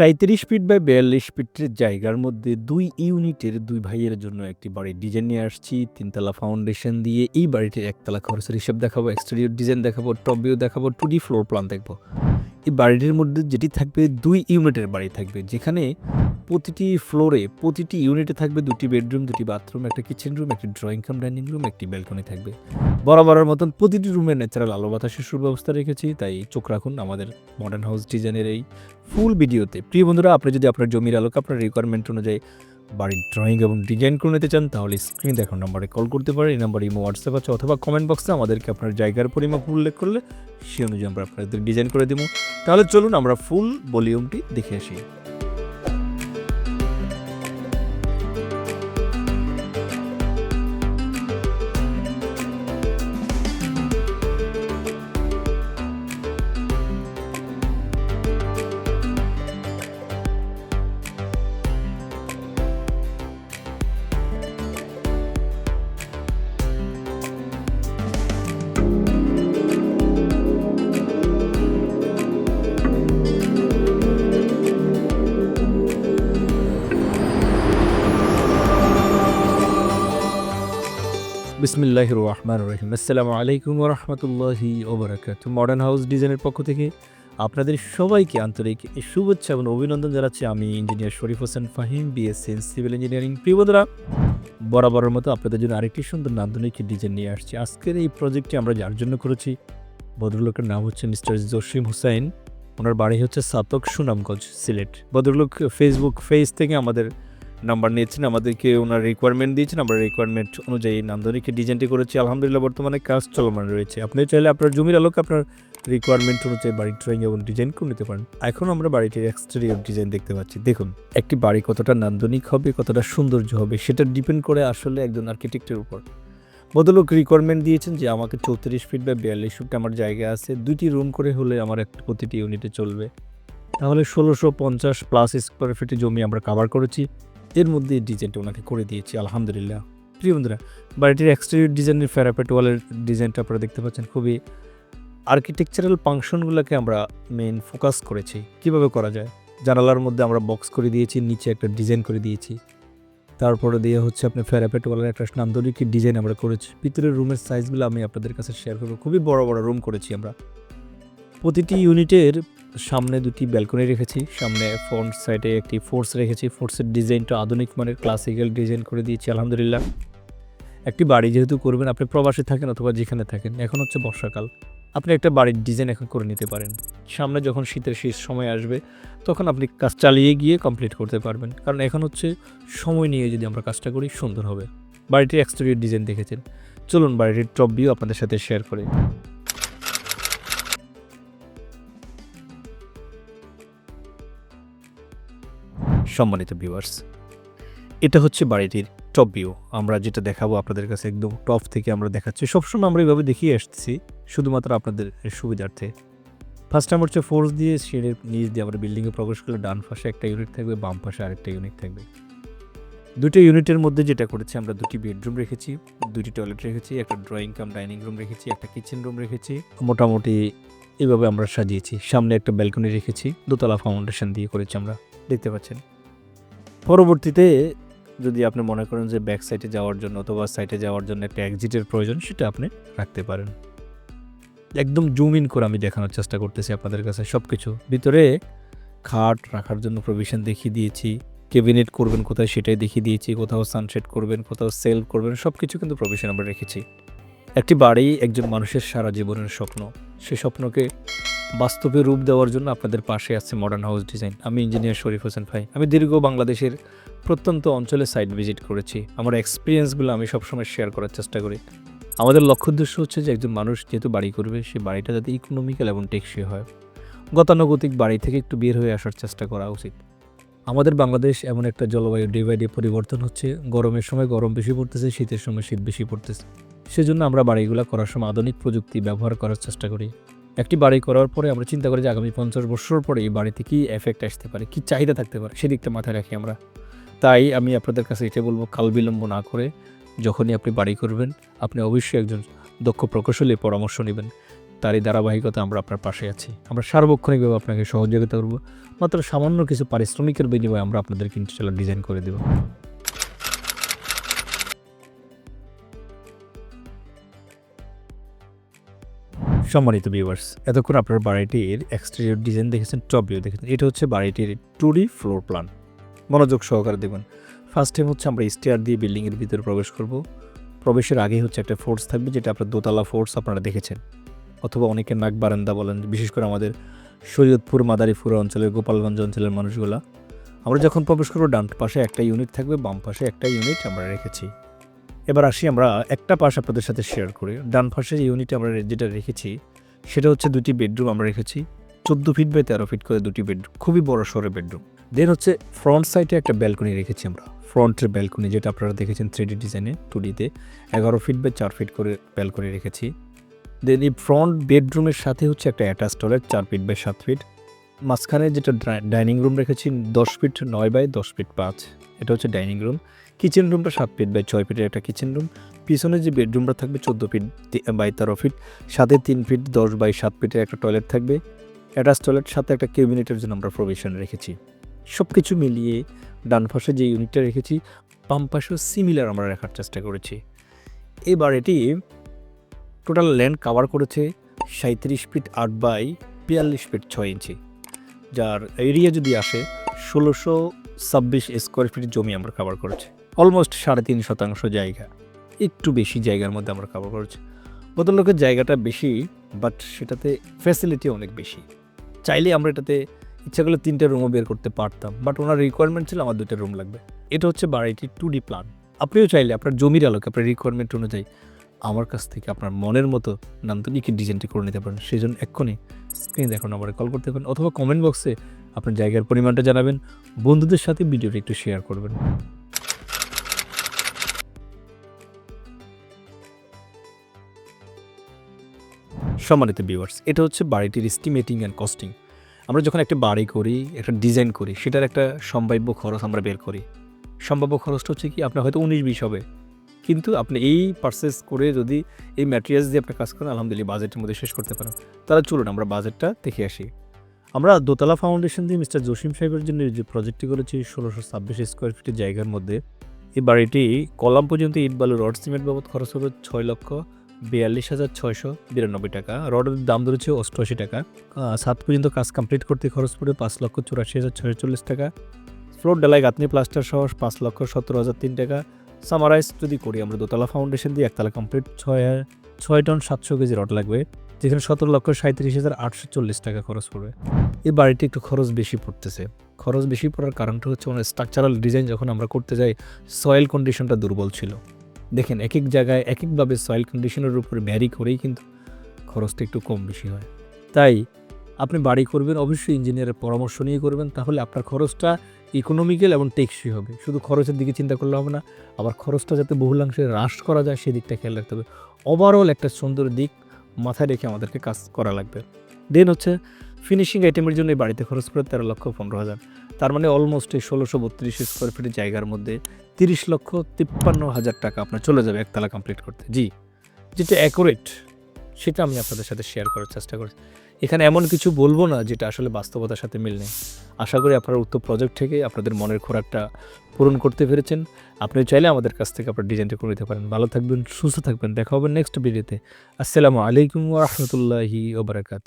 সাঁইত্রিশ feet by বিয়াল্লিশ ফিটের জায়গার মধ্যে দুই ইউনিটের দুই ভাইয়ের জন্য একটি বাড়ির ডিজাইন নিয়ে আসছি। তিনতলা ফাউন্ডেশন দিয়ে এই বাড়িটির একতলা খরচের হিসাব দেখাবো এক্সটেরিয়র ডিজাইন দেখাবো টপ ভিউ দেখাবো টু ডি ফ্লোর প্ল্যান দেখব। এই বাড়িটির মধ্যে যেটি থাকবে দুই ইউনিটের বাড়ি থাকবে, যেখানে প্রতিটি ফ্লোরে প্রতিটি ইউনিটে থাকবে দুটি বেডরুম দুটি বাথরুম একটা কিচেন রুম একটি ড্রয়িং কাম ডাইনিং রুম একটি ব্যালকনি থাকবে। বরাবরের মতন প্রতিটি রুমে ন্যাচারাল আলো বাতাসের সুব্যবস্থা রেখেছি, তাই চোখ রাখুন আমাদের মডার্ন হাউস ডিজাইনের এই ফুল ভিডিওতে প্রিয় বন্ধুরা, আপনি যদি আপনার জমির আলোকে, আপনার রিকোয়ারমেন্ট অনুযায়ী বাড়ির ড্রয়িং এবং ডিজাইন করে নিতে চান, তাহলে স্ক্রিন দেখার নাম্বারে কল করতে পারেন। এই নাম্বারে ইমো হোয়াটসঅ্যাপ আছে অথবা কমেন্ট বক্সে আমাদেরকে আপনার জায়গার পরিমাপ উল্লেখ করলে, সেই অনুযায়ী আমরা আপনাদের ডিজাইন করে দেবো। তাহলে চলুন আমরা ফুল ভলিউমটি দেখে আসি। বিসমিল্লাহ রহমান রহিম। আসসালামু আলাইকুম রহমতুল্লাহি ওবরাকাত। মডার্ন হাউস ডিজাইনের পক্ষ থেকে আপনাদের সবাইকে আন্তরিক শুভেচ্ছা এবং অভিনন্দন জানাচ্ছি। আমি engineer Sharif Hossain Fahim BSc in civil engineering প্রিয় বন্ধুরা, বরাবরের মতো আপনাদের জন্য আরেকটি সুন্দর নান্দনিক ডিজাইন নিয়ে আসছি। আজকের এই প্রজেক্টটি আমরা যার জন্য করেছি, ভদ্রলোকের নাম হচ্ছে মিস্টার জসিম হুসাইন ওনার বাড়ি হচ্ছে সাতক সুনামগঞ্জ, সিলেট। ভদ্রলোক ফেসবুক ফেজ থেকে আমাদের নাম্বার নিয়েছেন, আমাদেরকে ওনার রিকোয়ারমেন্ট দিয়েছেন, আমরা রিকোয়ারমেন্ট অনুযায়ী নান্দনিকে ডিজাইনটি করেছি। আলহামদুলিল্লাহ, বর্তমানে কাজ চলমান রয়েছে। আপনি চাইলে আপনার জমির আলোকে আপনার রিকোয়ারমেন্ট অনুযায়ী বাড়ির ড্রয়িং এবং ডিজাইন করে নিতে পারেন। এখন আমরা বাড়িটির এক্সটেরিয়র ডিজাইন দেখতে পাচ্ছি। দেখুন, একটি বাড়ি কতটা নান্দনিক হবে, কতটা সৌন্দর্য হবে, সেটা ডিপেন্ড করে আসলে একজন আর্কিটেক্টের উপর। বদলোক রিকোয়ারমেন্ট দিয়েছেন যে আমাকে চৌত্রিশ ফিট বা বিয়াল্লিশ ফিট আমার জায়গা আছে, দুইটি রুম করে হলে আমার একটা প্রতিটি ইউনিটে চলবে। তাহলে ষোলোশো পঞ্চাশ প্লাস স্কোয়ার ফিটে জমি আমরা কাভার করেছি। এর মধ্যে ডিজাইনটা ওনাকে করে দিয়েছি, আলহামদুলিল্লাহ। প্রিয় বন্ধুরা, বাড়িটির এক্সটেরিয়র ডিজাইনের ফ্যারাপেট ওয়ালের ডিজাইনটা আপনারা দেখতে পাচ্ছেন, খুবই আর্কিটেকচারাল ফাংশনগুলোকে আমরা মেইন ফোকাস করেছি। কীভাবে করা যায়? জানালার মধ্যে আমরা বক্স করে দিয়েছি, নিচে একটা ডিজাইন করে দিয়েছি। তারপরে দিয়ে হচ্ছে আপনি ফ্যারাপেট ওয়ালের একটা নান্দনিক ডিজাইন আমরা করেছি। ভিতরের রুমের সাইজগুলো আমি আপনাদের কাছে শেয়ার করব। খুবই বড় বড় রুম করেছি আমরা। প্রতিটি ইউনিটের সামনে দুটি ব্যালকনি রেখেছি, সামনে ফ্রন্ট সাইডে একটি ফোর্স রেখেছি। ফোর্সের ডিজাইনটা আধুনিক মানের ক্লাসিক্যাল ডিজাইন করে দিয়েছি, আলহামদুলিল্লাহ। একটি বাড়ি যেহেতু করবেন, আপনি প্রবাসে থাকেন অথবা যেখানে থাকেন, এখন হচ্ছে বর্ষাকাল। আপনি একটা বাড়ির ডিজাইন এখন করে নিতে পারেন। সামনে যখন শীতের শেষ সময় আসবে, তখন আপনি কাজ চালিয়ে গিয়ে কমপ্লিট করতে পারবেন। কারণ এখন হচ্ছে সময় নিয়ে যদি আমরা কাজটা করি, সুন্দর হবে। বাড়িটির এক্সটেরিয়র ডিজাইন দেখেছেন। চলুন বাড়িটির টপ ভিউ আপনাদের সাথে শেয়ার করে। সম্মানিত ভিউয়ার্স এটা হচ্ছে বাড়িটির টপ ভিউ আমরা যেটা দেখাবো আপনাদের কাছে একদম টপ থেকে আমরা দেখাচ্ছি। সবসময় আমরা এইভাবে দেখিয়ে আসছি, শুধুমাত্র আপনাদের সুবিধার্থে। ফার্স্ট টাইম হচ্ছে ফোর্স দিয়ে শেডের নিচ দিয়ে আমরা বিল্ডিংয়ে প্রবেশ করলে ডান পাশে একটা ইউনিট থাকবে, বাম পাশে আরেকটা ইউনিট থাকবে। দুটো ইউনিটের মধ্যে যেটা করেছি আমরা দুটি বেডরুম রেখেছি, দুটি টয়লেট রেখেছি, একটা ড্রয়িং কাম ডাইনিং রুম রেখেছি, একটা কিচেন রুম রেখেছি। মোটামুটি এভাবে আমরা সাজিয়েছি। সামনে একটা ব্যালকনি রেখেছি, দোতলা ফাউন্ডেশন দিয়ে করেছি আমরা, দেখতে পাচ্ছেন? পরবর্তীতে যদি আপনি মনে করেন যে ব্যাক সাইডে যাওয়ার জন্য অথবা সাইডে যাওয়ার জন্য একটা এক্সিটের প্রয়োজন, সেটা আপনি রাখতে পারেন। একদম জুম ইন করে আমি দেখানোর চেষ্টা করতেছি আপনাদের কাছে সব কিছু ভিতরে খাট রাখার জন্য প্রভিশন দেখিয়ে দিয়েছি। কেবিনেট করবেন কোথায় সেটাই দেখিয়ে দিয়েছি। কোথাও সানসেট করবেন, কোথাও সেল করবেন সব কিছু কিন্তু প্রভিশন আমরা রেখেছি। একটি বাড়ি একজন মানুষের সারা জীবনের স্বপ্ন। সে স্বপ্নকে বাস্তবে রূপ দেওয়ার জন্য আপনাদের পাশে আছে মডার্ন হাউস ডিজাইন আমি ইঞ্জিনিয়ার শরীফ হোসেন ভাই। আমি দীর্ঘ বাংলাদেশের প্রত্যন্ত অঞ্চলে সাইট ভিজিট করেছি। আমার এক্সপিরিয়েন্সগুলো আমি সবসময় শেয়ার করার চেষ্টা করি। আমাদের লক্ষ্য উদ্দেশ্য হচ্ছে যে একজন মানুষ যেহেতু বাড়ি করবে, সে বাড়িটা যাতে ইকোনমিক্যাল এবং টেকসই হয়। গতানুগতিক বাড়ি থেকে একটু বের হয়ে আসার চেষ্টা করা উচিত। আমাদের বাংলাদেশ এমন একটা জলবায়ু ডে বাই ডে পরিবর্তন হচ্ছে। গরমের সময় গরম বেশি পড়তেছে, শীতের সময় শীত বেশি পড়তেছে। সেজন্য আমরা বাড়িগুলো করার সময় আধুনিক প্রযুক্তি ব্যবহার করার চেষ্টা করি। একটি বাড়ি করার পরে আমরা চিন্তা করি যে আগামী পঞ্চাশ বছর পরে এই বাড়িতে কী এফেক্ট আসতে পারে, কী চাহিদা থাকতে পারে, সেদিকটা মাথায় রাখি আমরা। তাই আমি আপনাদের কাছে এটা বলব, কাল বিলম্ব না করে যখনই আপনি বাড়ি করবেন, আপনি অবশ্যই একজন দক্ষ প্রকৌশলীর পরামর্শ নেবেন। তারই ধারাবাহিকতা আমরা আপনার পাশে আছি। আমরা সার্বক্ষণিকভাবে আপনাকে সহযোগিতা করব, মাত্র সামান্য কিছু পারিশ্রমিকের বিনিময়ে আমরা আপনাদেরকে ইনশাল্লাহ ডিজাইন করে দেবো। সম্মানিত ভিউয়ার্স এতক্ষণ আপনার বাড়িটির এক্সটেরিয়র ডিজাইন দেখেছেন টপ ভিউ দেখেছেন। এটা হচ্ছে বাড়িটির টু ডি ফ্লোর প্ল্যান মনোযোগ সহকারে দেখবেন ফার্স্ট টাইম হচ্ছে আমরা স্টেয়ার দিয়ে বিল্ডিংয়ের ভিতরে প্রবেশ করব। প্রবেশের আগে হচ্ছে একটা ফোর্স থাকবে, যেটা আপনার দোতলা ফোর্স আপনারা দেখেছেন। অথবা অনেকে নাক বারান্দা বলেন, বিশেষ করে আমাদের শরীয়তপুর মাদারীপুর অঞ্চলের গোপালগঞ্জ অঞ্চলের মানুষগুলা। আমরা যখন প্রবেশ করব, ডান পাশে একটা ইউনিট থাকবে, বাম পাশে একটা ইউনিট আমরা রেখেছি। এবার আসি আমরা একটা পাশ আপনাদের সাথে শেয়ার করি। ডান পাশের ইউনিটে আমরা যেটা রেখেছি, সেটা হচ্ছে দুটি বেডরুম আমরা রেখেছি। চোদ্দ ফিট বাই তেরো ফিট করে দুটি বেডরুম খুবই বড় সড়ো বেডরুম দেন হচ্ছে ফ্রন্ট সাইডে একটা ব্যালকনি রেখেছি আমরা। ফ্রন্টের ব্যালকনি যেটা আপনারা দেখেছেন থ্রি ডি ডিজাইনে টু ডিতে এগারো ফিট বাই চার ফিট করে ব্যালকনি রেখেছি। দেন এই ফ্রন্ট বেডরুমের সাথে হচ্ছে একটা অ্যাটাচ টয়লেট চার ফিট বাই সাত ফিট মাঝখানে যেটা ডাইনিং রুম রেখেছি, দশ ফিট নয় বাই দশ ফিট পাঁচ। এটা হচ্ছে ডাইনিং রুম কিচেন রুমটা সাত ফিট বাই ছয় ফিটের একটা কিচেন রুম পিছনে যে বেডরুমটা থাকবে চোদ্দ ফিট বাই তেরো ফিট সাথে তিন ফিট দশ বাই সাত ফিটের একটা টয়লেট থাকবে। অ্যাটাচ টয়লেট সাথে একটা ক্যাবিনেটের জন্য আমরা প্রভিশন রেখেছি। সব কিছু মিলিয়ে ডান পাশে যে ইউনিটটা রেখেছি, বাম পাশেও সিমিলার আমরা রাখার চেষ্টা করেছি। এবার এটি টোটাল ল্যান্ড কাভার করেছে সাঁত্রিশ ফিট আট বাই বিয়াল্লিশ ফিট ছয় ইঞ্চি। যার এরিয়া যদি আসে, ষোলোশো ছাব্বিশ স্কোয়ার ফিট জমি আমরা কাভার করেছি। অলমোস্ট সাড়ে তিন শতাংশ জায়গা। একটু বেশি জায়গার মধ্যে আমরা কাভার করেছি। ভদ্রলোকের জায়গাটা বেশি বাট সেটাতে ফ্যাসিলিটি অনেক বেশি। চাইলে আমরা এটাতে ইচ্ছা করলে তিনটে রুমও বের করতে পারতাম বাট ওনার রিকোয়ারমেন্ট ছিল আমার দুটো রুম লাগবে। এটা হচ্ছে বাড়িটির টু ডি প্ল্যান আপনিও চাইলে আপনার জমির আলোকে আপনার রিকোয়ারমেন্ট অনুযায়ী আমার কাছ থেকে আপনার মনের মতো নান্দনিকের ডিজাইনটি করে নিতে পারেন। সেই জন্য এক্ষুনি স্ক্রিন দেখুন নাম্বারে কল করতে পারেন, অথবা কমেন্ট বক্সে আপনার জায়গার পরিমাণটা জানাবেন। বন্ধুদের সাথে ভিডিওটি একটু শেয়ার করবেন। সম্মানিত ভিউয়ার্স এটা হচ্ছে বাড়িটির এস্টিমেটিং অ্যান্ড কস্টিং আমরা যখন একটা বাড়ি করি, একটা ডিজাইন করি, সেটার একটা সম্ভাব্য খরচ আমরা বের করি। সম্ভাব্য খরচটা হচ্ছে কি, আপনার হয়তো উনিশ বিশ হবে। কিন্তু আপনি এই পারচেস করে যদি এই ম্যাটেরিয়ালস দিয়ে আপনার কাজ করেন, আলহামদুলিল্লাহ বাজেটের মধ্যে শেষ করতে পারেন। তাহলে চলুন আমরা বাজেটটা দেখে আসি। আমরা দোতলা ফাউন্ডেশন দিয়ে মিস্টার জসিম সাহেবের জন্য যে প্রজেক্টটি করেছি, ষোলোশো ছাব্বিশ স্কোয়ার ফিটের জায়গার মধ্যে। এই বাড়িটি কলাম পর্যন্ত ইট বালু রড সিমেন্ট বাবদ খরচ হবে ছয় লক্ষ। বিয়াল্লিশ হাজার ছয়শো বিরানব্বই টাকা। রডের দাম ধরেছে অষ্টআশি টাকা। সাত পর্যন্ত কাজ কমপ্লিট করতে খরচ পড়বে পাঁচ লক্ষ চুরাশি হাজার ছয়শো চল্লিশ টাকা। ফ্লোর ডালাই গাঁথনি প্লাস্টার সহ পাঁচ লক্ষ সতেরো হাজার তিন টাকা। সামারাইজ যদি করি, আমরা দোতলা ফাউন্ডেশন দিয়ে একতলা কমপ্লিট ছয় ছয় টন সাতশো কেজি রড লাগবে, যেখানে সতেরো লক্ষ সাঁত্রিশ হাজার আটশো চল্লিশ টাকা খরচ পড়বে। এই বাড়িটি একটু খরচ বেশি পড়তেছে। খরচ বেশি পড়ার কারণটা হচ্ছে মানে স্ট্রাকচারাল ডিজাইন যখন আমরা করতে যাই সয়েল কন্ডিশনটা দুর্বল ছিল। দেখেন এক এক জায়গায় এক একভাবে সয়েল কন্ডিশনের উপর ভ্যারি করেই কিন্তু খরচটা একটু কম বেশি হয়। তাই আপনি বাড়ি করবেন, অবশ্যই ইঞ্জিনিয়ারের পরামর্শ নিয়ে করবেন, তাহলে আপনার খরচটা ইকোনমিক্যাল এবং টেকসই হবে। শুধু খরচের দিকে চিন্তা করলে হবে না, আবার খরচটা যাতে বহুলাংশে হ্রাস করা যায় সেই দিকটা খেয়াল রাখতে হবে। ওভারঅল একটা সুন্দর দিক মাথায় রেখে আমাদেরকে কাজ করা লাগবে। দেন হচ্ছে ফিনিশিং আইটেমের জন্য বাড়িতে খরচ করে তেরো লক্ষ পনেরো হাজার। তার মানে অলমোস্ট এই ষোলোশো বত্রিশ স্কোয়ার ফিটের জায়গার মধ্যে তিরিশ লক্ষ তিপ্পান্ন হাজার টাকা আপনার চলে যাবে একতলা কমপ্লিট করতে। জি, যেটা অ্যাকুরেট সেটা আমি আপনাদের সাথে শেয়ার করার চেষ্টা করছি এখানে এমন কিছু বলব না যেটা আসলে বাস্তবতার সাথে মিল নেই। আশা করি আপনারা উত্তর প্রজেক্ট থেকে আপনাদের মনের খোরাকটা পূরণ করতে পেরেছেন। আপনি চাইলে আমাদের কাছ থেকে আপনার ডিজাইনটা করে নিতে পারেন। ভালো থাকবেন, সুস্থ থাকবেন। দেখা হবে নেক্সট ভিডিওতে আসসালামু আলাইকুম রহমতুল্লাহি ওবরাকাত